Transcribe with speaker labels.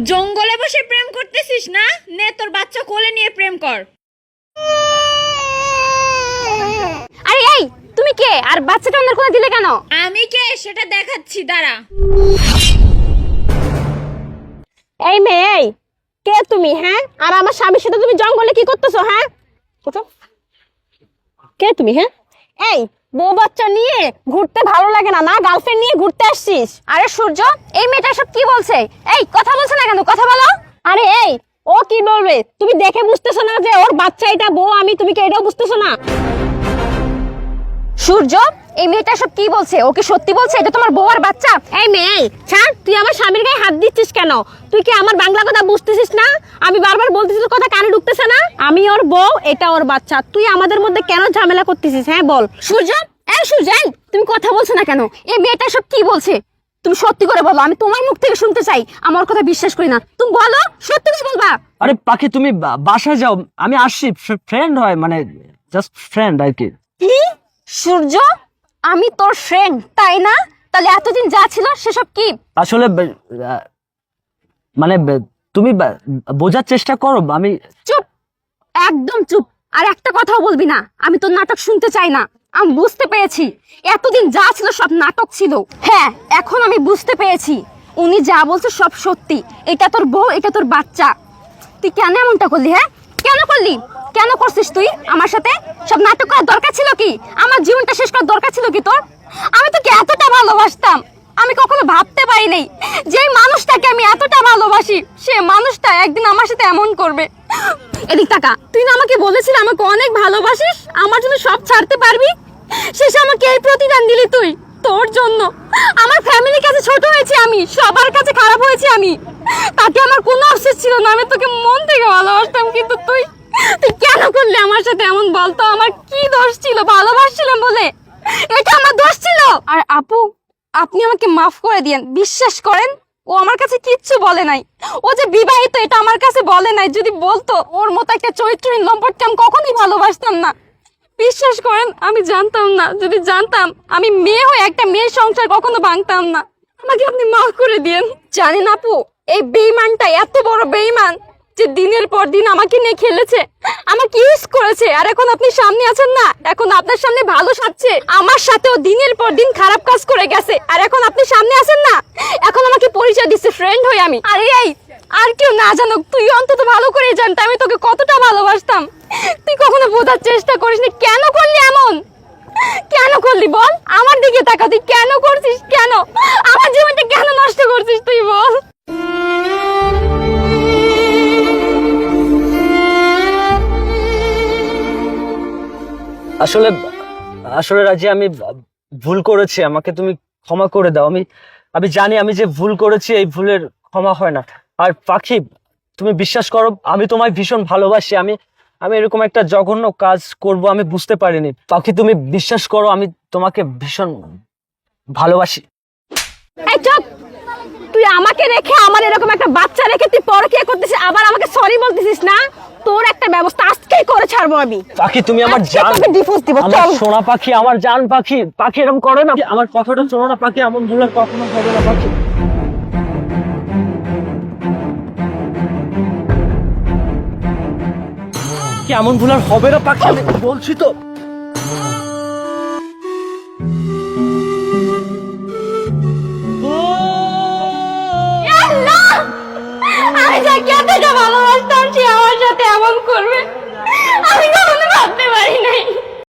Speaker 1: জঙ্গলে বসে প্রেম করতেছিস না? নে তোর বাচ্চা কোলে নিয়ে প্রেম কর।
Speaker 2: আরে এই তুমি কে? আর বাচ্চাটা অন্যের কোলে দিলে কেন?
Speaker 1: আমি কে? সেটা দেখাচ্ছি দাঁড়া।
Speaker 2: এই মেয়ে এই কে তুমি হ্যাঁ? আর আমার স্বামীর সাথে তুমি জঙ্গলে কি করতেছো হ্যাঁ। কে তুমি হ্যাঁ? এই বউ বাচ্চা নিয়ে ঘুরতে ভালো লাগে না না? গার্লফ্রেন্ড নিয়ে ঘুরতে আসছিস? আরে সূর্য, এই মেয়েটা সব কি বলছে? এই, কথা বলছে না কেন? কথা বলো। আরে এই, ও কি বলবে? তুমি দেখে বুঝতেছো না যে ওর বাচ্চা এটা বউ, আমি তুমি কি এটাও বুঝতেছো না? সূর্য এই মেয়েটা সব কি বলছে? ও কি সত্যি বলছে? এটা তোমার বউ আর বাচ্চা? এই মেয়ে ছাড় তুই আমার স্বামীর গায়ে হাত দিচ্ছিস কেন? তুই কি আমার বাংলা কথা বুঝতেছিস না? আমি বারবার বলতেছি তোর কথা কানে ঢুকতেছে না? আমি ওর বউ এটা ওর বাচ্চা। তুই আমাদের মধ্যে কেন ঝামেলা করতেছিস হ্যাঁ বল। সূর্য এই সূর্য তুমি কথা বলছো না কেন? এই মেয়েটা সব কি বলছে? তুমি সত্যি করে বলো আমি তোমার মুখ থেকে শুনতে চাই। আমার কথা বিশ্বাস করি না। তুমি বলো সত্যি কিছু বলবা।
Speaker 3: আরে পাখি তুমি বাসায় যাও। আমি আসছি ফ্রেন্ড হয় মানে জাস্ট ফ্রেন্ড আর কি?
Speaker 2: সূর্য আমি তোর ফ্রেন্ড তাই না? তাহলে এতদিন যা ছিল সেসব কি?
Speaker 3: আসলে আহ, মানে বে- তুমি বা- বোঝার চেষ্টা করো আমি
Speaker 2: চুপ একদম চুপ। আর একটা কথাও বলবি না আমি তোর নাটক শুনতে চাই না। আমি বুঝতে পেরেছি এতদিন যা ছিল সব নাটক ছিল। হ্যাঁ এখন আমি বুঝতে পেরেছি উনি যা বলছে সব সত্যি। এটা তোর বউ এটা তোর বাচ্চা। তুই কেন এমনটা করলি হ্যাঁ? কেন করলি? কেন করছিস তুই আমার সাথে? সব নাটক করার দরকার ছিল কি? আমার জীবনটা শেষ করার দরকার ছিল কি তোর? আমি তোকে এতটা ভালোবাসতাম, আমি কখনো ভাবতে পারি নাই যে মানুষটাকে আমি এতটা ভালোবাসি। সে মানুষটা একদিন আমার সাথে এমন করবে। এদিক টাকা তুই না আমাকে বলেছিলি আমাকে অনেক ভালোবাসিস? আমার জন্য সব ছাড়তে পারবি? শেষে আমাকে এই প্রতিদান দিলি তুই। তোর জন্য। আমার ফ্যামিলির কাছে ছোট হয়েছি আমি, সবার কাছে খারাপ হয়েছি আমি। তাতে আমার কোনো আফসোস ছিল না। আমি তোকে মন থেকে ভালোবাসতাম, কিন্তু তুই তুই কেন করলি আমার সাথে এমন বলতো আমার কি দোষ ছিল? ভালোবাসছিলাম বলে। এটা আমার দোষ ছিল। আর আপু, আপনি আমাকে মাফ করে দিয়েন। বিশ্বাস করেন, ও আমার কাছে কিচ্ছু বলে নাই। ও যে বিবাহিত, এটা আমার কাছে বলে নাই। যদি বলতো, ওর মতো একটা চরিত্রহীন লম্পটকে আমি কখনোই ভালোবাসতাম না। বিশ্বাস করেন, আমি জানতাম না। যদি জানতাম, আমি মেয়ে হয়ে একটা মেয়ের সংসার কখনো ভাঙতাম না। আমাকে আপনি মাফ করে দিয়েন। জানেন আপু এই বেইমানটা এত বড় বেইমান যে দিনের পর দিন আমাকে নিয়ে খেলেছে, আমাকে ইউজ করেছে, আর এখন আপনি সামনে আছেন না, এখন আপনার সামনে ভালো সাজছে, আমার সাথেও দিনের পর দিন খারাপ কাজ করে গেছে, আর এখন আপনি সামনে আছেন না, এখন আমাকে পরিচয় দিচ্ছে ফ্রেন্ড হয়ে আমি। আরে এই, আর কেউ না জানুক, তুই অন্তত ভালো করে জানতে, আমি তোকে কতটা ভালোবাসতাম। তুই কখনো বোঝার চেষ্টা করিসনি, কেন করলি এমন? কেন করলি বল? আমার দিকে তাকা তুই কেন করছিস কেন?
Speaker 3: আসলে আসলে রাজি, আমি ভুল করেছি, আমাকে তুমি ক্ষমা করে দাও। আমি আমি জানি আমি যে ভুল করেছি, এই ভুলের ক্ষমা হয় না। আর পাখি, তুমি বিশ্বাস করো, আমি তোমায় ভীষণ ভালোবাসি। আমি আমি এরকম একটা জঘন্য কাজ করব, আমি বুঝতে পারিনি। পাখি, তুমি বিশ্বাস করো, আমি তোমাকে ভীষণ ভালোবাসি।
Speaker 2: এই চুপ! তুই আমাকে রেখে আমার এরকম একটা বাচ্চা রেখে তুই পরকিয়া করতেছিস, আবার আমাকে সরি বলতেছিস না? তোর একটা ব্যবস্থা করে ছাড়বো আমি।
Speaker 3: পাখি তুমি আমার জান।
Speaker 2: divorce দিব, চল।
Speaker 3: সোনা পাখি আমার জান পাখি পাখি এরকম করে না। আমার কথাটা শোনো না পাখি এমন ভুল আর কখনো হবে না পাখি। কি এমন ভুল আর হবে না পাখি আমি বলছি তো?
Speaker 2: আল্লাহ! আমি যাকে এতটা ভালোবাসতাম সে এরকম করবে? আমি কখনো ভাবতে পারি নাই।